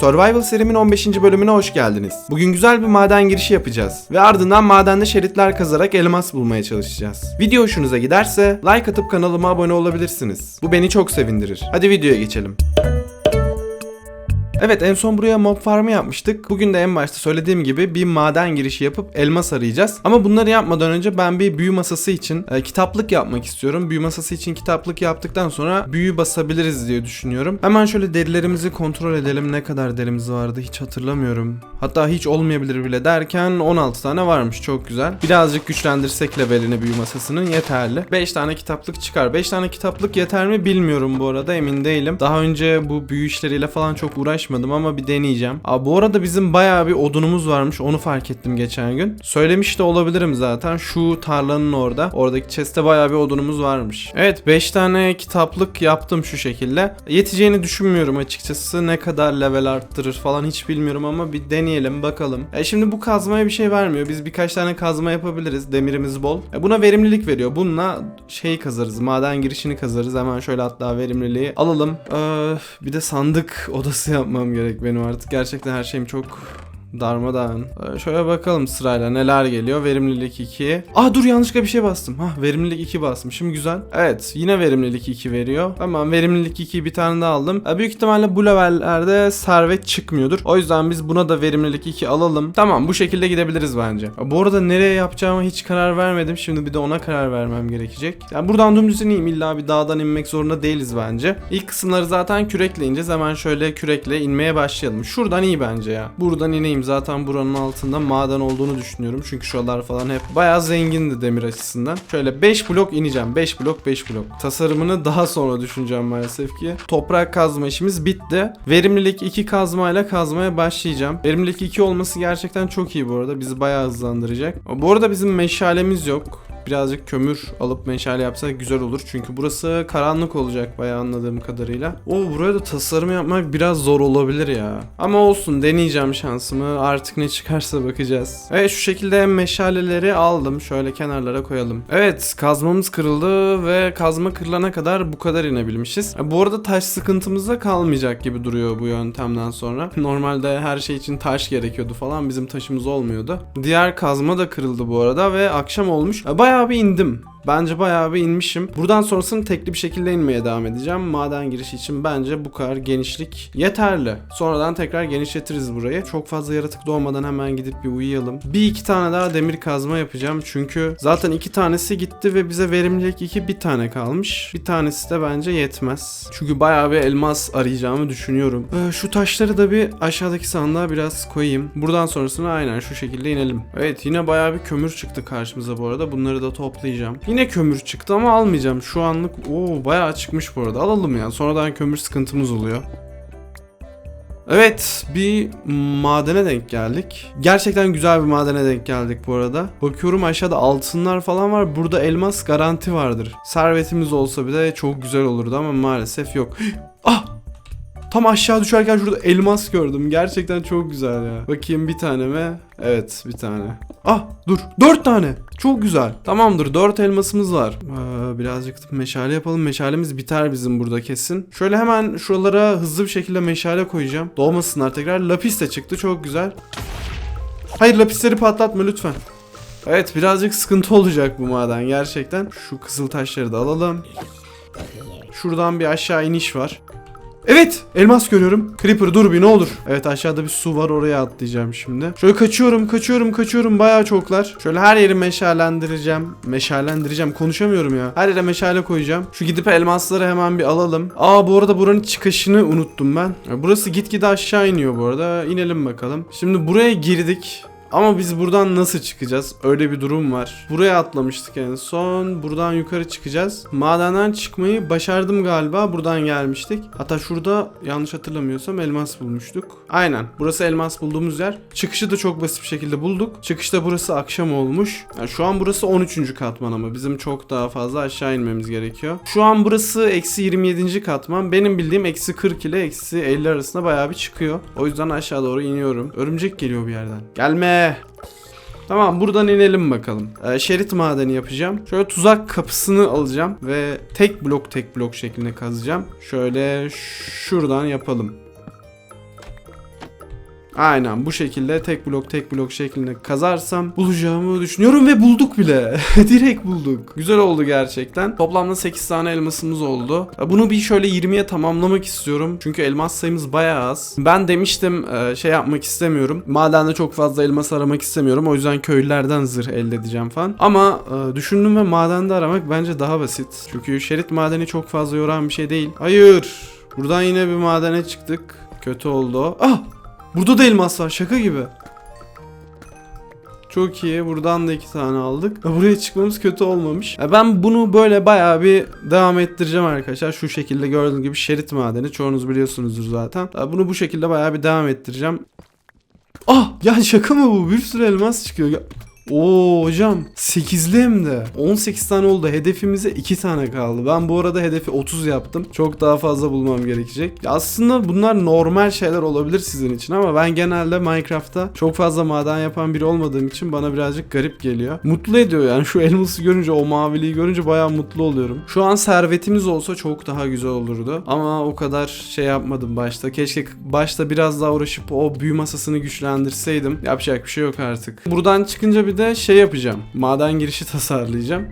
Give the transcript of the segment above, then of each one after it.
Survival serimin 15. bölümüne hoş geldiniz. Bugün güzel bir maden girişi yapacağız ve ardından madende şeritler kazarak elmas bulmaya çalışacağız. Video hoşunuza giderse like atıp kanalıma abone olabilirsiniz. Bu beni çok sevindirir. Hadi videoya geçelim. Evet en son buraya mob farmı yapmıştık. Bugün de en başta söylediğim gibi bir maden girişi yapıp elmas arayacağız. Ama bunları yapmadan önce ben bir büyü masası için e, kitaplık yapmak istiyorum. Büyü masası için kitaplık yaptıktan sonra büyü basabiliriz diye düşünüyorum. Hemen şöyle derilerimizi kontrol edelim. Ne kadar derimiz vardı hiç hatırlamıyorum. Hatta hiç olmayabilir bile derken 16 tane varmış. Çok güzel. Birazcık güçlendirsek levelini büyü masasının yeterli. 5 tane kitaplık çıkar. 5 tane kitaplık yeter mi bilmiyorum bu arada emin değilim. Daha önce bu büyü işleriyle falan çok uğraşmadım ama bir deneyeceğim. Aa, bu arada bizim bayağı bir odunumuz varmış. Onu fark ettim geçen gün. Söylemiş de olabilirim zaten. Şu tarlanın orada. Oradaki chest'te bayağı bir odunumuz varmış. Evet 5 tane kitaplık yaptım şu şekilde. Yeteceğini düşünmüyorum açıkçası. Ne kadar level arttırır falan hiç bilmiyorum ama bir deneyelim bakalım. E şimdi bu kazmaya bir şey vermiyor. Biz birkaç tane kazma yapabiliriz. Demirimiz bol. E buna verimlilik veriyor. Bununla şey kazarız. Maden girişini kazarız. Hemen şöyle hatta verimliliği alalım. Ee, bir de sandık odası yapmam gerek benim artık. Gerçekten her şeyim çok darmadağın. Ee, şöyle bakalım sırayla neler geliyor. Verimlilik 2. Ah dur yanlışlıkla bir şey bastım. Hah verimlilik 2 bastım. güzel. Evet yine verimlilik 2 veriyor. Tamam verimlilik 2 bir tane daha aldım. Ee, büyük ihtimalle bu levellerde servet çıkmıyordur. O yüzden biz buna da verimlilik 2 alalım. Tamam bu şekilde gidebiliriz bence. Bu arada nereye yapacağıma hiç karar vermedim. Şimdi bir de ona karar vermem gerekecek. Yani buradan dümdüz ineyim. İlla bir dağdan inmek zorunda değiliz bence. İlk kısımları zaten kürekle ineceğiz. Hemen şöyle kürekle inmeye başlayalım. Şuradan iyi bence ya. Buradan ineyim zaten buranın altında maden olduğunu düşünüyorum. Çünkü şuralar falan hep bayağı zengindi demir açısından. Şöyle 5 blok ineceğim. 5 blok 5 blok. Tasarımını daha sonra düşüneceğim maalesef ki. Toprak kazma işimiz bitti. Verimlilik 2 kazmayla kazmaya başlayacağım. Verimlilik 2 olması gerçekten çok iyi bu arada. Bizi bayağı hızlandıracak. Bu arada bizim meşalemiz yok birazcık kömür alıp meşale yapsak güzel olur. Çünkü burası karanlık olacak bayağı anladığım kadarıyla. O buraya da tasarım yapmak biraz zor olabilir ya. Ama olsun deneyeceğim şansımı. Artık ne çıkarsa bakacağız. Evet şu şekilde meşaleleri aldım. Şöyle kenarlara koyalım. Evet kazmamız kırıldı ve kazma kırılana kadar bu kadar inebilmişiz. Bu arada taş sıkıntımız da kalmayacak gibi duruyor bu yöntemden sonra. Normalde her şey için taş gerekiyordu falan. Bizim taşımız olmuyordu. Diğer kazma da kırıldı bu arada ve akşam olmuş. Bayağı bayağı bir indim. Bence bayağı bir inmişim. Buradan sonrasını tekli bir şekilde inmeye devam edeceğim. Maden girişi için bence bu kadar genişlik yeterli. Sonradan tekrar genişletiriz burayı. Çok fazla yaratık doğmadan hemen gidip bir uyuyalım. Bir iki tane daha demir kazma yapacağım. Çünkü zaten iki tanesi gitti ve bize verimlilik iki bir tane kalmış. Bir tanesi de bence yetmez. Çünkü bayağı bir elmas arayacağımı düşünüyorum. Ee, şu taşları da bir aşağıdaki sandığa biraz koyayım. Buradan sonrasına aynen şu şekilde inelim. Evet yine bayağı bir kömür çıktı karşımıza bu arada. Bunları da toplayacağım. Yine kömür çıktı ama almayacağım. Şu anlık o bayağı çıkmış bu arada. Alalım ya. Sonradan kömür sıkıntımız oluyor. Evet bir madene denk geldik. Gerçekten güzel bir madene denk geldik bu arada. Bakıyorum aşağıda altınlar falan var. Burada elmas garanti vardır. Servetimiz olsa bile çok güzel olurdu ama maalesef yok. ah Tam aşağı düşerken şurada elmas gördüm. Gerçekten çok güzel ya. Bakayım bir tane mi? Evet bir tane. Ah dur. Dört tane. Çok güzel. Tamamdır dört elmasımız var. Ee, birazcık meşale yapalım. Meşalemiz biter bizim burada kesin. Şöyle hemen şuralara hızlı bir şekilde meşale koyacağım. Dolmasınlar tekrar. Lapis de çıktı. Çok güzel. Hayır lapisleri patlatma lütfen. Evet birazcık sıkıntı olacak bu maden gerçekten. Şu kızıl taşları da alalım. Şuradan bir aşağı iniş var. Evet elmas görüyorum. Creeper dur bir ne olur. Evet aşağıda bir su var oraya atlayacağım şimdi. Şöyle kaçıyorum kaçıyorum kaçıyorum bayağı çoklar. Şöyle her yeri meşalendireceğim. Meşalendireceğim konuşamıyorum ya. Her yere meşale koyacağım. Şu gidip elmasları hemen bir alalım. Aa bu arada buranın çıkışını unuttum ben. Burası gitgide aşağı iniyor bu arada. İnelim bakalım. Şimdi buraya girdik. Ama biz buradan nasıl çıkacağız? Öyle bir durum var. Buraya atlamıştık en son. Buradan yukarı çıkacağız. Madenden çıkmayı başardım galiba. Buradan gelmiştik. Hatta şurada yanlış hatırlamıyorsam elmas bulmuştuk. Aynen. Burası elmas bulduğumuz yer. Çıkışı da çok basit bir şekilde bulduk. Çıkışta burası akşam olmuş. Yani şu an burası 13. katman ama bizim çok daha fazla aşağı inmemiz gerekiyor. Şu an burası eksi 27. katman. Benim bildiğim eksi 40 ile eksi 50 arasında bayağı bir çıkıyor. O yüzden aşağı doğru iniyorum. Örümcek geliyor bir yerden. Gelme. Tamam buradan inelim bakalım. Ee, şerit madeni yapacağım. Şöyle tuzak kapısını alacağım ve tek blok tek blok şeklinde kazacağım. Şöyle şuradan yapalım. Aynen bu şekilde tek blok tek blok şeklinde kazarsam bulacağımı düşünüyorum ve bulduk bile. Direkt bulduk. Güzel oldu gerçekten. Toplamda 8 tane elmasımız oldu. Bunu bir şöyle 20'ye tamamlamak istiyorum. Çünkü elmas sayımız bayağı az. Ben demiştim e, şey yapmak istemiyorum. Madende çok fazla elmas aramak istemiyorum. O yüzden köylülerden zırh elde edeceğim falan. Ama e, düşündüm ve madende aramak bence daha basit. Çünkü şerit madeni çok fazla yoran bir şey değil. Hayır. Buradan yine bir madene çıktık. Kötü oldu. Ah! Burada da elmas var şaka gibi. Çok iyi. Buradan da iki tane aldık. Ya Buraya çıkmamız kötü olmamış. Ben bunu böyle bayağı bir devam ettireceğim arkadaşlar. Şu şekilde gördüğünüz gibi şerit madeni. Çoğunuz biliyorsunuzdur zaten. Bunu bu şekilde bayağı bir devam ettireceğim. Ah! Ya şaka mı bu? Bir sürü elmas çıkıyor. Oo hocam 8'li hem de. 18 tane oldu. Hedefimize 2 tane kaldı. Ben bu arada hedefi 30 yaptım. Çok daha fazla bulmam gerekecek. Ya aslında bunlar normal şeyler olabilir sizin için ama ben genelde Minecraft'ta çok fazla maden yapan biri olmadığım için bana birazcık garip geliyor. Mutlu ediyor yani şu elması görünce o maviliği görünce bayağı mutlu oluyorum. Şu an servetimiz olsa çok daha güzel olurdu. Ama o kadar şey yapmadım başta. Keşke başta biraz daha uğraşıp o büyü masasını güçlendirseydim. Yapacak bir şey yok artık. Buradan çıkınca bir de şey yapacağım. Maden girişi tasarlayacağım.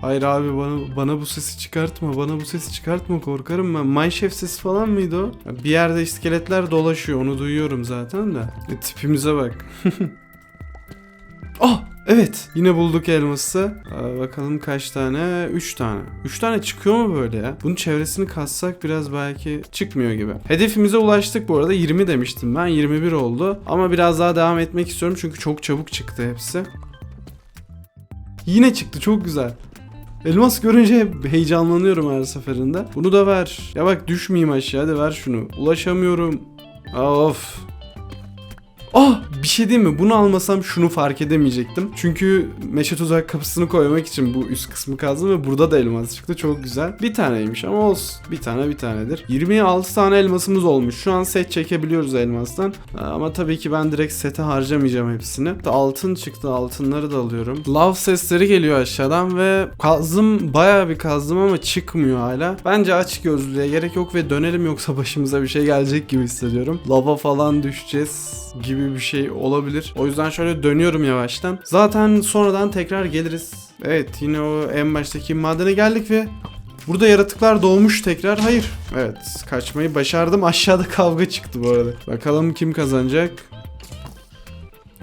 Hayır abi bana bana bu sesi çıkartma. Bana bu sesi çıkartma korkarım ben. Mineshaft sesi falan mıydı o? Bir yerde iskeletler dolaşıyor. Onu duyuyorum zaten de. E, tipimize bak. Evet yine bulduk elması. Aa, bakalım kaç tane? 3 tane. 3 tane çıkıyor mu böyle ya? Bunun çevresini kassak biraz belki çıkmıyor gibi. Hedefimize ulaştık bu arada 20 demiştim ben 21 oldu. Ama biraz daha devam etmek istiyorum çünkü çok çabuk çıktı hepsi. Yine çıktı çok güzel. Elmas görünce heyecanlanıyorum her seferinde. Bunu da ver. Ya bak düşmeyeyim aşağı hadi ver şunu. Ulaşamıyorum. Of. Ah şey değil mi? Bunu almasam şunu fark edemeyecektim. Çünkü meşe tuzak kapısını koymak için bu üst kısmı kazdım ve burada da elmas çıktı. Çok güzel. Bir taneymiş ama olsun. Bir tane bir tanedir. 26 tane elmasımız olmuş. Şu an set çekebiliyoruz elmastan. Ama tabii ki ben direkt sete harcamayacağım hepsini. Altın çıktı. Altınları da alıyorum. Lav sesleri geliyor aşağıdan ve kazdım bayağı bir kazdım ama çıkmıyor hala. Bence aç gözlüğe gerek yok ve dönelim yoksa başımıza bir şey gelecek gibi hissediyorum. Lava falan düşeceğiz gibi bir şey olabilir. O yüzden şöyle dönüyorum yavaştan. Zaten sonradan tekrar geliriz. Evet yine o en baştaki madene geldik ve Burada yaratıklar doğmuş tekrar. Hayır. Evet kaçmayı başardım. Aşağıda kavga çıktı bu arada. Bakalım kim kazanacak.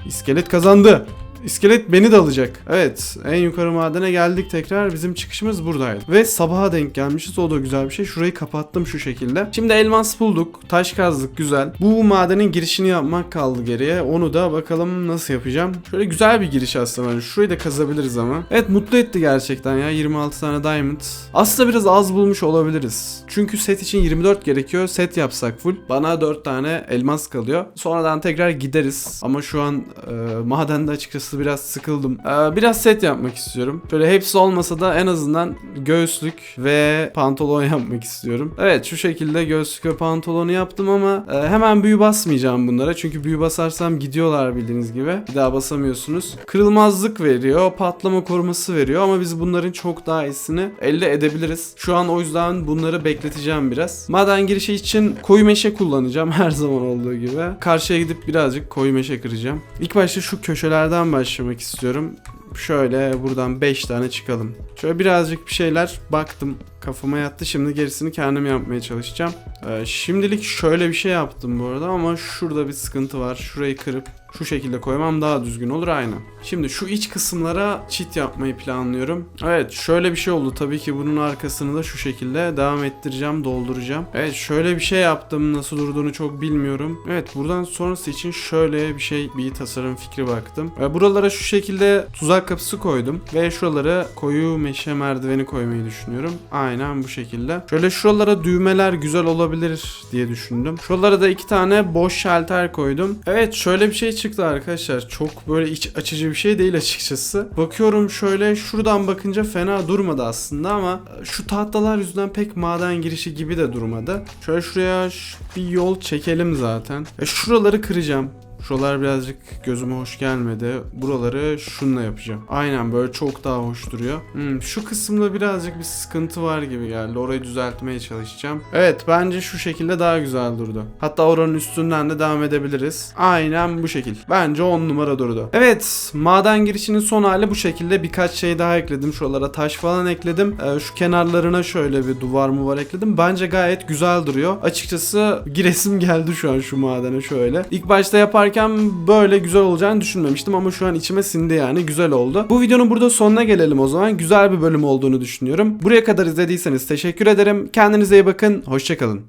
İskelet kazandı. İskelet beni de alacak. Evet en yukarı madene geldik tekrar. Bizim çıkışımız buradaydı. Ve sabaha denk gelmişiz. O da güzel bir şey. Şurayı kapattım şu şekilde. Şimdi elmas bulduk. Taş kazdık güzel. Bu madenin girişini yapmak kaldı geriye. Onu da bakalım nasıl yapacağım. Şöyle güzel bir giriş aslında. Yani şurayı da kazabiliriz ama. Evet mutlu etti gerçekten ya. 26 tane diamond. Aslında biraz az bulmuş olabiliriz. Çünkü set için 24 gerekiyor. Set yapsak full. Bana 4 tane elmas kalıyor. Sonradan tekrar gideriz. Ama şu an e, madende açıkçası biraz sıkıldım. Ee, biraz set yapmak istiyorum. Böyle hepsi olmasa da en azından göğüslük ve pantolon yapmak istiyorum. Evet şu şekilde göğüslük ve pantolonu yaptım ama e, hemen büyü basmayacağım bunlara. Çünkü büyü basarsam gidiyorlar bildiğiniz gibi. Bir daha basamıyorsunuz. Kırılmazlık veriyor, patlama koruması veriyor ama biz bunların çok daha iyisini elde edebiliriz. Şu an o yüzden bunları bekleteceğim biraz. Maden girişi için koyu meşe kullanacağım her zaman olduğu gibi. Karşıya gidip birazcık koyu meşe kıracağım. İlk başta şu köşelerden başlamak istiyorum. Şöyle buradan 5 tane çıkalım. Şöyle birazcık bir şeyler baktım. Kafama yattı. Şimdi gerisini kendim yapmaya çalışacağım. Ee, şimdilik şöyle bir şey yaptım bu arada ama şurada bir sıkıntı var. Şurayı kırıp şu şekilde koymam daha düzgün olur aynen. Şimdi şu iç kısımlara çit yapmayı planlıyorum. Evet şöyle bir şey oldu. Tabii ki bunun arkasını da şu şekilde devam ettireceğim, dolduracağım. Evet şöyle bir şey yaptım. Nasıl durduğunu çok bilmiyorum. Evet buradan sonrası için şöyle bir şey, bir tasarım fikri baktım. Ve buralara şu şekilde tuzak kapısı koydum. Ve şuralara koyu meşe merdiveni koymayı düşünüyorum. Aynen bu şekilde. Şöyle şuralara düğmeler güzel olabilir diye düşündüm. Şuralara da iki tane boş şalter koydum. Evet şöyle bir şey çıktı arkadaşlar. Çok böyle iç açıcı bir şey değil açıkçası. Bakıyorum şöyle şuradan bakınca fena durmadı aslında ama şu tahtalar yüzünden pek maden girişi gibi de durmadı. Şöyle şuraya bir yol çekelim zaten. E şuraları kıracağım. Şuralar birazcık gözüme hoş gelmedi. Buraları şunla yapacağım. Aynen böyle çok daha hoş duruyor. Hmm, şu kısımda birazcık bir sıkıntı var gibi geldi. Orayı düzeltmeye çalışacağım. Evet bence şu şekilde daha güzel durdu. Hatta oranın üstünden de devam edebiliriz. Aynen bu şekil. Bence 10 numara durdu. Evet maden girişinin son hali bu şekilde. Birkaç şey daha ekledim. Şuralara taş falan ekledim. Ee, şu kenarlarına şöyle bir duvar mı var ekledim. Bence gayet güzel duruyor. Açıkçası giresim geldi şu an şu madene şöyle. İlk başta yaparken böyle güzel olacağını düşünmemiştim ama şu an içime sindi yani güzel oldu. Bu videonun burada sonuna gelelim o zaman. Güzel bir bölüm olduğunu düşünüyorum. Buraya kadar izlediyseniz teşekkür ederim. Kendinize iyi bakın. Hoşçakalın.